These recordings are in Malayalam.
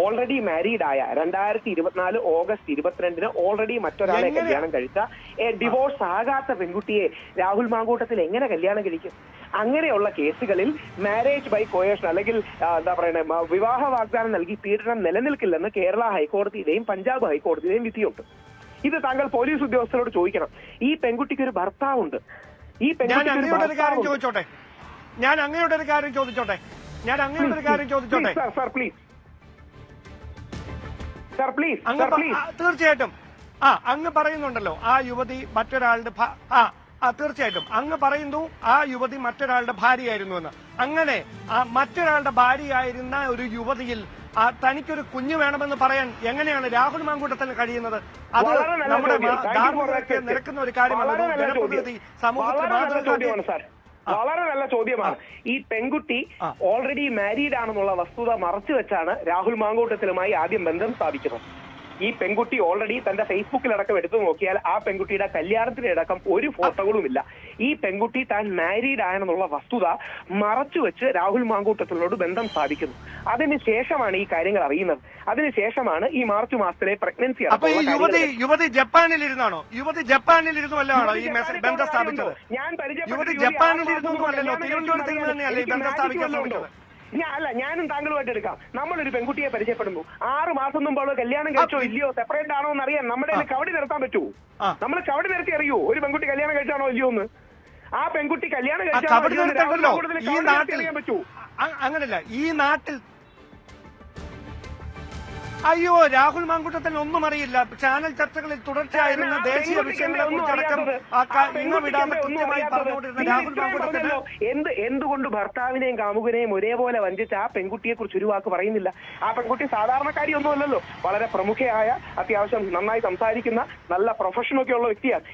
ഓൾറെഡി മാരീഡ് ആയ രണ്ടായിരത്തി ഇരുപത്തിനാല് ഓഗസ്റ്റ് ഇരുപത്തിരണ്ടിന് ഓൾറെഡി മറ്റൊരാളെ കല്യാണം കഴിച്ച ഡിവോഴ്സ് ആകാത്ത പെൺകുട്ടിയെ രാഹുൽ മാങ്കൂട്ടത്തിൽ എങ്ങനെ കല്യാണം കഴിക്കും? അങ്ങനെയുള്ള കേസുകളിൽ മാരേജ് ബൈ കോയേഷൻ അല്ലെങ്കിൽ എന്താ പറയുന്നത് വിവാഹ വാഗ്ദാനം നൽകി പീഡനം നിലനിൽക്കില്ലെന്ന് കേരള ഹൈക്കോടതിയുടെയും പഞ്ചാബ് ഹൈക്കോടതിയുടെയും വിധിയുണ്ട്. ഇത് താങ്കൾ പോലീസ് ഉദ്യോഗസ്ഥരോട് ചോദിക്കണം. ഈ പെൺകുട്ടിക്ക് ഒരു ഭർത്താവുണ്ട്. ഈ പെൺകുട്ടി ചോദിച്ചോട്ടെ? ഞാൻ അങ്ങനെയുള്ള ഒരു കാര്യം ചോദിച്ചോട്ടെ? ഞാൻ അങ്ങനെയുള്ള ഒരു കാര്യം ചോദിച്ചോട്ടെ? സാർ പ്ലീസ് സാർ പ്ലീസ് അങ്ങ് തീർച്ചയായിട്ടും. ആ അങ്ങ് പറയുന്നുണ്ടല്ലോ ആ യുവതി മറ്റൊരാളുടെ ആ തീർച്ചയായിട്ടും. അങ്ങ് പറയുന്നു ആ യുവതി മറ്റൊരാളുടെ ഭാര്യയായിരുന്നു എന്ന് അങ്ങനെ ആ മറ്റൊരാളുടെ ഭാര്യയായിരുന്ന ഒരു യുവതിയിൽ ആ തനിക്കൊരു കുഞ്ഞു വേണമെന്ന് പറയാൻ എങ്ങനെയാണ് രാഹുൽ മാങ്കൂട്ടത്തിന് കഴിയുന്നത്? അത് നമ്മുടെ ധാർമ്മികതയ്ക്ക് നിരക്കുന്ന ഒരു കാര്യമാണ്. ജനപ്രതിനിധി. സമൂഹത്തിൽ വളരെ വളരെ നല്ല ചോദ്യമാണ്. ഈ പെൺകുട്ടി. ഓൾറെഡി മാരീഡ് ആണെന്നുള്ള വസ്തുത മറച്ചു വെച്ചാണ് രാഹുൽ മാങ്കോട്ടത്തിലുമായി ആദ്യം ബന്ധം സ്ഥാപിക്കുന്നത്. ഈ പെൺകുട്ടി ഓൾറെഡി തന്റെ ഫേസ്ബുക്കിലടക്കം എടുത്തു നോക്കിയാൽ ആ പെൺകുട്ടിയുടെ കല്യാണത്തിനടക്കം ഒരു ഫോട്ടോകളുമില്ല. ഈ പെൺകുട്ടി താൻ മാരീഡ് ആയെന്നുള്ള വസ്തുത മറച്ചു വെച്ച് രാഹുൽ മാങ്കൂട്ടത്തിനോട് ബന്ധം സ്ഥാപിക്കുന്നു. അതിനുശേഷമാണ് ഈ കാര്യങ്ങൾ അറിയുന്നത്. അതിനുശേഷമാണ് ഈ മാർച്ച് മാസത്തിലെ പ്രഗ്നൻസി അപ്പൊ ഈ യുവതി യുവതി ജപ്പാനിൽ ഇരുന്നാണോ യുവതി ജപ്പാനിൽ ആണോ ഈ മെസ്സേജ് ബന്ധം സ്ഥാപിച്ചത്? ഞാൻ യുവതി ജപ്പാനിൽ ഇരുന്നു അല്ലല്ലോ? തിരുവനന്തപുരത്ത് തന്നെയല്ലേ ബന്ധം സ്ഥാപിക്കാൻ ശ്രമിച്ചത്? ഞാൻ അല്ല ഞാനും താങ്കളുമായിട്ട് എടുക്കാം. നമ്മളൊരു പെൺകുട്ടിയെ പരിചയപ്പെടുന്നു. ആറ് മാസം മുമ്പ് അവൾ കല്യാണം കഴിച്ചോ ഇല്ലയോ സെപ്പറേറ്റ് ആണോ എന്ന് അറിയാൻ നമ്മുടെ കയ്യിൽ കവടി നിർത്താൻ പറ്റുമോ നമ്മൾ കവടി നിർത്തി അറിയൂ ഒരു പെൺകുട്ടി കല്യാണം കഴിച്ചാണോ ഇല്ലയോ എന്ന്. ആ പെൺകുട്ടി കല്യാണം കഴിച്ചാൽ കഴിച്ചാണോ അറിയാൻ അങ്ങനല്ല. ഈ നാട്ടിൽ അയ്യോ രാഹുൽ മാങ്കുട്ടത്തിന് ഒന്നും അറിയില്ല. ചാനൽ ചർച്ചകളിൽ തുടർച്ചയായിരുന്ന ദേശീയ വിഷയങ്ങളെ കുറിച്ചടക്കം ഇന്ന് വിടാതെ കൃത്യമായി പറഞ്ഞുകൊണ്ടിരുന്ന രാഹുൽ മാങ്കുട്ടത്തിന്. എന്ത് എന്തുകൊണ്ട് ഭർത്താവിനെയും കാമുകനെയും ഒരേപോലെ വഞ്ചിച്ച ആ പെൺകുട്ടിയെ കുറിച്ച് ഒരു വാക്ക് പറയുന്നില്ല? ആ പെൺകുട്ടി സാധാരണക്കാരി ഒന്നുമല്ലല്ലോ. വളരെ പ്രമുഖയായ അത്യാവശ്യം നന്നായി സംസാരിക്കുന്ന നല്ല പ്രൊഫഷൻ ഒക്കെ ഉള്ള വ്യക്തിയാണ്.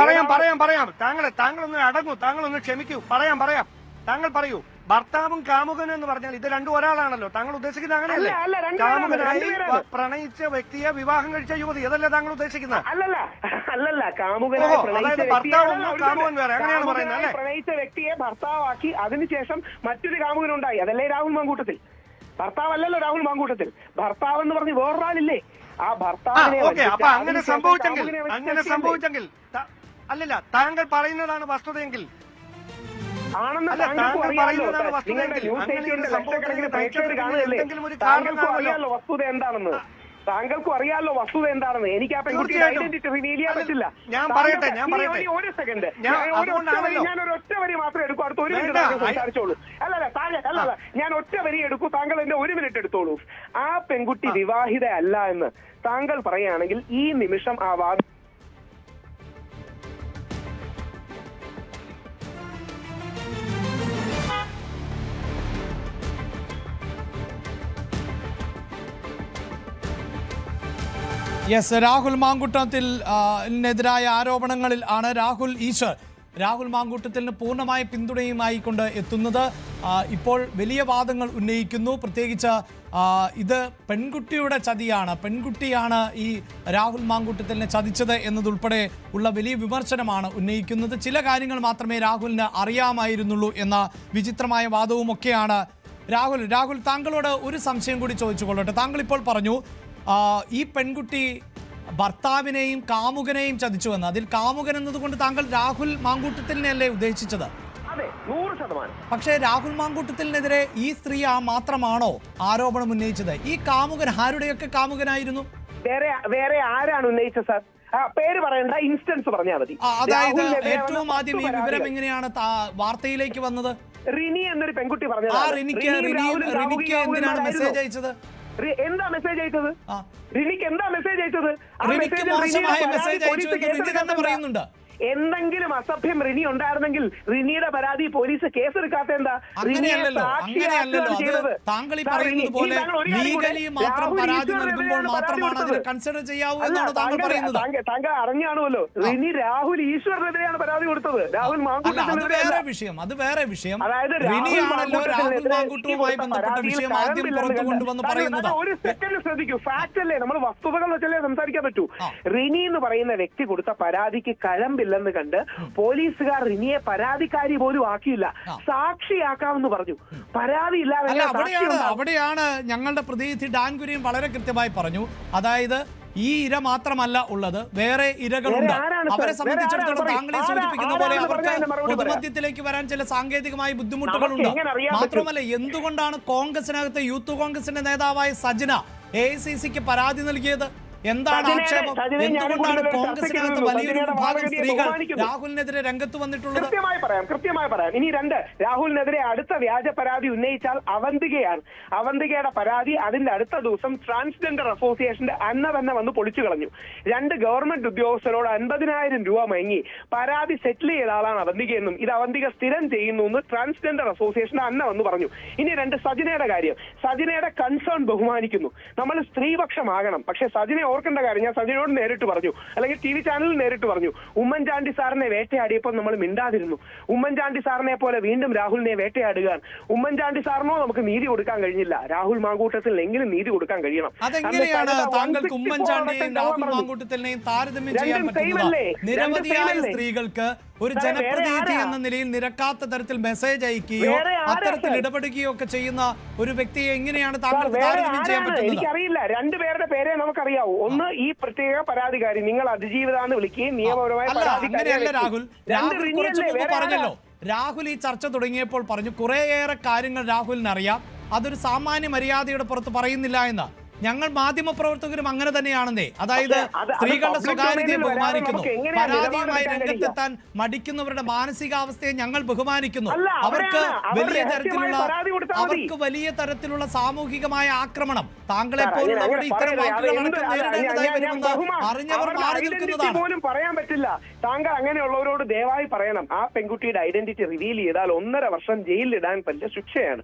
പറയാം പറയാം പറയാം. താങ്കളെ താങ്കളൊന്ന് അടങ്ങൂ താങ്കളൊന്ന് ക്ഷമിക്കൂ. പറയാം പറയാം. താങ്കൾ പറയൂ. ഭർത്താവും കാമുകനും എന്ന് പറഞ്ഞാൽ ഇത് രണ്ടും ഒരാളാണല്ലോ. താങ്കൾ ഉദ്ദേശിക്കുന്നത് അങ്ങനെയല്ലേ? കാമുകനായി പ്രണയിച്ച വ്യക്തിയെ വിവാഹം കഴിച്ച യുവതി. അതല്ലേ താങ്കൾ ഉദ്ദേശിക്കുന്നത്? അല്ലല്ല അല്ലല്ല. കാമുകനായി അതായത് ഭർത്താവും കാമുകൻ വേറെ, അങ്ങനെയാണ് പറയുന്നത്, അല്ലേ? പ്രണയിച്ച വ്യക്തിയെ ഭർത്താവാക്കി. അതിനുശേഷം മറ്റൊരു കാമുകനുണ്ടായി. അതല്ലേ രാഹുൽ മാങ്കൂട്ടത്തിൽ? ഭർത്താവല്ലല്ലോ രാഹുൽ മാങ്കൂട്ടത്തിൽ. ഭർത്താവ് എന്ന് പറഞ്ഞ് വേറൊരാളില്ലേ? ആ ഭർത്താവ് ഭർത്താവിനെ ഓക്കെ. അപ്പൊ അങ്ങനെ സംഭവിച്ചെങ്കിൽ അങ്ങനെ സംഭവിച്ചെങ്കിൽ അല്ലല്ല താങ്കൾ പറയുന്നതാണ് വസ്തുതയെങ്കിൽ ആണെന്ന് താങ്കൾക്കും. വസ്തുതയെങ്കിൽ നിങ്ങളുടെ ന്യൂസ് ഏഷ്യയുടെ ലക്ഷക്കണക്കിന് പ്രേക്ഷകർ കാണുകയല്ലേ താങ്കൾക്കും കാരണമാണല്ലോ. വസ്തുത എന്താണെന്ന്. താങ്കൾക്കും അറിയാലോ വസ്തുത എന്താണെന്ന്. എനിക്ക് ആ പെൺകുട്ടിയുടെ ഐഡന്റിറ്റി റിവീൽ ചെയ്യാൻ പറ്റില്ല. ഞാൻ പറയട്ടെ, ഞാൻ പറയട്ടെ. ഒരു- സെക്കൻഡ് ഞാൻ ഒരു ഒറ്റ വരി മാത്രമേ എടുക്കൂ. അടുത്ത ഒരു മിനിറ്റ് സംസാരിച്ചോളൂ. അല്ല അല്ല താങ്കൾ അല്ല അല്ല. ഞാൻ ഒറ്റ വരി എടുക്കൂ. താങ്കൾ എന്റെ ഒരു മിനിറ്റ് എടുത്തോളൂ. ആ പെൺകുട്ടി വിവാഹിത അല്ല എന്ന് താങ്കൾ പറയുകയാണെങ്കിൽ ഈ നിമിഷം ആ വാദം യെസ് രാഹുൽ മാങ്കുട്ടത്തിൽ എതിരായ ആരോപണങ്ങളിൽ ആണ് രാഹുൽ ഈശ്വർ. രാഹുൽ മാങ്കൂട്ടത്തിന് പൂർണമായ പിന്തുണയുമായി കൊണ്ട് എത്തുന്നത്. ഇപ്പോൾ വലിയ വാദങ്ങൾ ഉന്നയിക്കുന്നു. പ്രത്യേകിച്ച് ഇത് പെൺകുട്ടിയുടെ ചതിയാണ്. പെൺകുട്ടിയാണ് ഈ രാഹുൽ മാങ്കൂട്ടത്തിനെ ചതിച്ചത് എന്നതുൾപ്പെടെ ഉള്ള വലിയ വിമർശനമാണ് ഉന്നയിക്കുന്നത്. ചില കാര്യങ്ങൾ മാത്രമേ രാഹുലിന് അറിയാമായിരുന്നുള്ളൂ എന്ന വിചിത്രമായ വാദവുമൊക്കെയാണ് രാഹുൽ. രാഹുൽ താങ്കളോട് ഒരു സംശയം കൂടി ചോദിച്ചു കൊള്ളട്ടെ താങ്കൾ ഇപ്പോൾ പറഞ്ഞു ഈ പെൺകുട്ടി ഭർത്താവിനെയും കാമുകനെയും ചതിച്ചുവെന്ന് അതിൽ കാമുകൻ എന്നതുകൊണ്ട് താങ്കൾ രാഹുൽ മാങ്കൂട്ടത്തിനെയല്ലേ ഉദ്ദേശിച്ചത്? പക്ഷേ രാഹുൽ മാങ്കൂട്ടത്തിനെതിരെ ഈ സ്ത്രീ ആ മാത്രമാണോ ആരോപണം ഉന്നയിച്ചത്? ഈ കാമുകൻ ആരുടെയൊക്കെ കാമുകനായിരുന്നു? വേറെ വേറെ ആരാണ് ഉന്നയിച്ചത് സാർ? ആ പേര് പറയണ്ട ഇൻസ്റ്റൻസ് പറഞ്ഞാൽ മതി. അതായത് ഏറ്റവും ആദ്യം ഈ വിവരം എങ്ങനെയാണ് വാർത്തയിലേക്ക് വന്നത്? റിനി എന്നൊരു പെൺകുട്ടി ആ പറഞ്ഞതാണ് റിനിക്ക് റിനിക്ക് എന്തിനാണ് മെസ്സേജ് അയച്ചത്? എന്താ മെസ്സേജ് അയച്ചത്? റിനിക്ക് എന്താ മെസ്സേജ് അയച്ചത്? ആ റിനിക്ക് മോശമായ മെസ്സേജ് അയച്ചു എന്ന് തന്നെ പറയുന്നുണ്ട്? എന്തെങ്കിലും അസഭ്യം റിനി ഉണ്ടായിരുന്നെങ്കിൽ റിനിയുടെ പരാതി പോലീസ് കേസെടുക്കാത്ത എന്താ. അത് താങ്കൾ ഈ പറയുന്നത് പോലെ ലീഗലി മാത്രം പരാതി നൽകുമ്പോൾ മാത്രമാണ് അതിനെ കൺസിഡർ ചെയ്യാവൂ എന്നാണ് താങ്കൾ പറയുന്നത്. താങ്കൾ- റിനി രാഹുൽ ഈശ്വറിനെതിരെയാണ് പരാതി കൊടുത്തത്. രാഹുൽ അത് വേറെ വിഷയം അത് വേറെ വിഷയം. രാഹുൽ റിനിയാണല്ലോ രാഹുൽ മാങ്കൂട്ടത്തിനെതിരെ ബന്ധപ്പെട്ട വിഷയം ആദ്യം കഴമ്പില്ലെന്ന് പുറത്തു കൊണ്ടുവന്ന് പറയുന്നത്. ഒരു സെക്കൻഡ് ശ്രദ്ധിക്കൂ. ഫാക്ട് അല്ലേ? നമ്മൾ വസ്തുതകൾ വെച്ചല്ലേ സംസാരിക്കാൻ പറ്റൂ. റിനി എന്ന് പറയുന്ന വ്യക്തി കൊടുത്ത പരാതിക്ക് കഴമ്പില്ല തെളിവുകളില്ലെന്ന് കണ്ട് പോലീസുകാർ റിനിയെ പരാതിക്കാരി പോലും ആക്കിയില്ല. സാക്ഷിയാക്കാമെന്ന് പറഞ്ഞു. പരാതി ഇല്ലാതെ അവിടെയാണ് അവിടെയാണ് ഞങ്ങളുടെ പ്രതിനിധി ഡാൻ കുര്യൻ വളരെ കൃത്യമായി പറഞ്ഞു. അതായത് ഈ ഇര മാത്രമല്ല ഉള്ളത് വേറെ ഇരകളുണ്ട്? അവരെ സംബന്ധിച്ചിടത്തോളം താങ്കളെ സൂചിപ്പിക്കുന്ന പോലെ അവർക്ക് പൊതുമധ്യത്തിലേക്ക് വരാൻ ചില സാങ്കേതികമായ ബുദ്ധിമുട്ടുകളുണ്ട്? മാത്രമല്ല എന്തുകൊണ്ടാണ് കോൺഗ്രസിനകത്ത് യൂത്ത് കോൺഗ്രസിന്റെ നേതാവായ സജന എ പരാതി നൽകിയത്? എന്താണ് ആക്ഷേപം? എന്തുകൊണ്ടാണ് കോൺഗ്രസിനകത്ത് വലിയൊരു വിഭാഗം സ്ത്രീകൾ. രാഹുലിനെതിരെ രംഗത്ത് വന്നിട്ടുള്ളത് കൃത്യമായി പറയാം കൃത്യമായി പറയാം. ഇനി രണ്ട് രാഹുലിനെതിരെ അടുത്ത വ്യാജ പരാതി ഉന്നയിച്ചാൽ അവന്തികയാണ്. അവന്തികയുടെ പരാതി അതിന്റെ അടുത്ത ദിവസം ട്രാൻസ്ജെൻഡർ അസോസിയേഷന്റെ അന്ന തന്നെ വന്ന് പൊളിച്ചു കളഞ്ഞു. രണ്ട് ഗവൺമെന്റ് ഉദ്യോഗസ്ഥരോട് അൻപതിനായിരം രൂപ മയങ്ങി. പരാതി സെറ്റിൽ ചെയ്ത ആളാണ് അവന്തികയെന്നും ഇത് അവന്തിക സ്ഥിരം ചെയ്യുന്നു എന്ന് ട്രാൻസ്ജെൻഡർ അസോസിയേഷന്റെ അന്ന വന്ന് പറഞ്ഞു. ഇനി രണ്ട് സജിനയുടെ കാര്യം. സജിനയുടെ കൺസേൺ ബഹുമാനിക്കുന്നു. നമ്മൾ സ്ത്രീപക്ഷമാകണം. പക്ഷെ സജിനെ ഓർക്കേണ്ട കാര്യം. ഞാൻ സജിനോട് നേരിട്ട് പറഞ്ഞു. അല്ലെങ്കിൽ ടി വി ചാനലിൽ നേരിട്ട് പറഞ്ഞു. ഉമ്മൻചാണ്ടി സാറിനെ വേട്ടയാടിയപ്പോൾ നമ്മൾ മിണ്ടാതിരുന്നു. ഉമ്മൻചാണ്ടി സാറിനെ പോലെ വീണ്ടും രാഹുലിനെ വേട്ടയാടുകയാണ്. ഉമ്മൻചാണ്ടി സാറിനോ നമുക്ക് നീതി കൊടുക്കാൻ കഴിഞ്ഞില്ല. രാഹുൽ മാങ്കൂട്ടത്തിൽ എങ്കിലും നീതി കൊടുക്കാൻ കഴിയണം. അതെങ്ങനെയാണ് താങ്കൾക്ക് 164 ഉമ്മൻചാണ്ടിയെയും അടക്കം രാഹുൽ പറഞ്ഞു. മാങ്കൂട്ടത്തിനെയും താരതമ്യം ചെയ്യാൻ പറ്റുന്നത് നിരവധിയായ? സ്ത്രീകൾക്ക് ഒരു ജനപ്രതിനിധി എന്ന നിലയിൽ നിരക്കാത്ത തരത്തിൽ മെസ്സേജ് അയക്കുകയോ അത്തരത്തിൽ? ഇടപെടുകയോ ഒക്കെ ചെയ്യുന്ന ഒരു വ്യക്തിയെ എങ്ങനെയാണ് താങ്കൾ താങ്കൾക്ക് താരതമ്യം ചെയ്യാൻ പറ്റുന്നത്? എനിക്കറിയില്ല. രണ്ടുപേരുടെ പേരെ നമുക്കറിയാവൂ. ഒന്ന് ഈ പ്രത്യേക പരാതിക്കാരി നിങ്ങൾ അതിജീവിതാന്ന് വിളിക്കുകയും നിയമപരമായ അങ്ങനെയല്ല. രാഹുൽ കുറച്ചു? മുമ്പ് പറഞ്ഞല്ലോ ഈ ചർച്ച തുടങ്ങിയപ്പോൾ പറഞ്ഞു കുറേയേറെ കാര്യങ്ങൾ രാഹുലിന് അറിയാം അതൊരു സാമാന്യ മര്യാദയുടെ പുറത്ത് പറയുന്നില്ല എന്ന് ഞങ്ങൾ മാധ്യമപ്രവർത്തകരും അങ്ങനെ തന്നെയാണെന്നേ. അതായത് സ്ത്രീകളുടെ സ്വകാര്യതയെ ബഹുമാനിക്കുന്നു. പരാതിയുമായി രംഗത്തെത്താൻ മടിക്കുന്നവരുടെ മാനസികാവസ്ഥയെ ഞങ്ങൾ ബഹുമാനിക്കുന്നു. അവർക്ക് വലിയ തരത്തിലുള്ള അവർക്ക് വലിയ തരത്തിലുള്ള സാമൂഹികമായ ആക്രമണം. താങ്കളെ പോലുള്ളവരുടെ ഇത്തരം എന്ത് നേരിടേണ്ടതായി വരുമെന്ന് അറിഞ്ഞവർ മാറി നിൽക്കുന്നതാണ്. പോലും പറയാൻ പറ്റില്ല. താങ്കൾ അങ്ങനെയുള്ളവരോട് ദയവായി പറയണം. ആ പെൺകുട്ടിയുടെ ഐഡന്റിറ്റി റിവീൽ ചെയ്താൽ ഒന്നര വർഷം ജയിലിലിടാൻ പറ്റിയ ശിക്ഷയാണ്.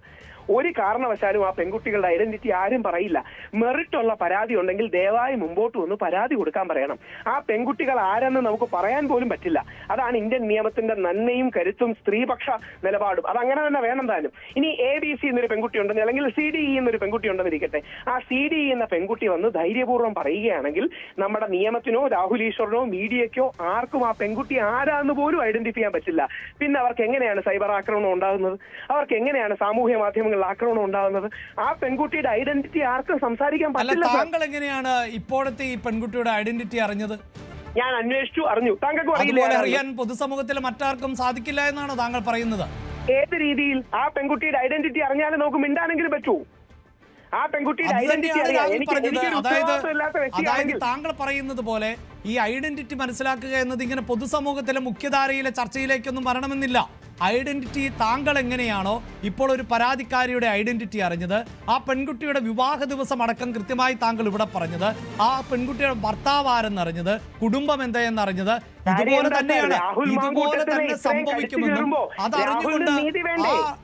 ഒരു കാരണവശാലും ആ പെൺകുട്ടികളുടെ ഐഡന്റിറ്റി ആരും പറയില്ല. മെറിറ്റ് ഉള്ള പരാതി ഉണ്ടെങ്കിൽ ദയവായി മുമ്പോട്ട് വന്ന് പരാതി കൊടുക്കാൻ പറയണം. ആ പെൺകുട്ടികൾ ആരെന്ന് നമുക്ക് പറയാൻ പോലും പറ്റില്ല. അതാണ് ഇന്ത്യൻ നിയമത്തിന്റെ നന്മയും കരുത്തും സ്ത്രീപക്ഷ നിലപാടും. അത് അങ്ങനെ തന്നെ വേണം താനും ഇനി എ ബി സി എന്നൊരു പെൺകുട്ടി ഉണ്ടെന്ന് അല്ലെങ്കിൽ സി ഡി ഇ എന്നൊരു പെൺകുട്ടി ഉണ്ടെന്ന് ഇരിക്കട്ടെ. ആ സി ഡി ഇ എന്ന പെൺകുട്ടി വന്ന് ധൈര്യപൂർവം പറയുകയാണെങ്കിൽ നമ്മുടെ നിയമത്തിനോ രാഹുൽ ഈശ്വറിനോ മീഡിയയ്ക്കോ ആർക്കും ആ പെൺകുട്ടി ആരാന്ന് പോലും ഐഡന്റിഫൈ ചെയ്യാൻ പറ്റില്ല. പിന്നെ അവർക്ക് എങ്ങനെയാണ് സൈബർ ആക്രമണം ഉണ്ടാകുന്നത്? അവർക്ക് എങ്ങനെയാണ് സാമൂഹ്യ മാധ്യമങ്ങളിൽ ആക്രമണം ഉണ്ടാകുന്നത്. ആ പെൺകുട്ടിയുടെ ഐഡന്റിറ്റി ആർക്കും സംസാരിക്കാൻ പറ്റില്ല. താങ്കൾ എങ്ങനെയാണ് ഇപ്പോഴത്തെ ഈ പെൺകുട്ടിയുടെ ഐഡന്റിറ്റി അറിഞ്ഞത്? ഞാൻ അന്വേഷിച്ചു അറിഞ്ഞു. താങ്കൾക്ക് അറിയില്ല അറിയാൻ പൊതുസമൂഹത്തിൽ മറ്റാർക്കും സാധിക്കില്ല എന്നാണ് താങ്കൾ പറയുന്നത്. ഏത് രീതിയിൽ ആ പെൺകുട്ടിയുടെ ഐഡന്റിറ്റി അറിഞ്ഞാലും നമുക്ക് മിണ്ടാനെങ്കിലും പറ്റൂ. ആ പെൺകുട്ടിയുടെ ഐഡന്റിറ്റി താങ്കൾ പറയുന്നത് പോലെ ഈ ഐഡന്റിറ്റി മനസ്സിലാക്കുക എന്നത് ഇങ്ങനെ പൊതുസമൂഹത്തിലെ മുഖ്യധാരയിലെ ചർച്ചയിലേക്കൊന്നും വരണമെന്നില്ല. ഐഡന്റിറ്റി താങ്കൾ എങ്ങനെയാണോ ഇപ്പോൾ ഒരു പരാതിക്കാരിയുടെ ഐഡന്റിറ്റി അറിഞ്ഞത് ആ പെൺകുട്ടിയുടെ വിവാഹ ദിവസം അടക്കം കൃത്യമായി താങ്കൾ ഇവിടെ പറഞ്ഞത് ആ പെൺകുട്ടിയുടെ ഭർത്താവ് ആരെന്നറിഞ്ഞത് കുടുംബം എന്തായെന്നറിഞ്ഞത് ഇതുപോലെ തന്നെയാണ് ഇതുപോലെ തന്നെ സംഭവിക്കുമെന്നും അതറിഞ്ഞുകൊണ്ട്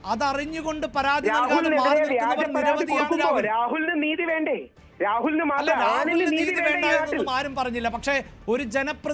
അതറിഞ്ഞുകൊണ്ട് പരാതി നൽകാതെ മാറി നിൽക്കുന്നവർ നിരവധിയാണ് രാഹുലിന് നീതി വേണ്ടേ? രാഹുലിന് മാത്രം ആരും പറഞ്ഞില്ല. പക്ഷേ ഒരു ജനപ്രതി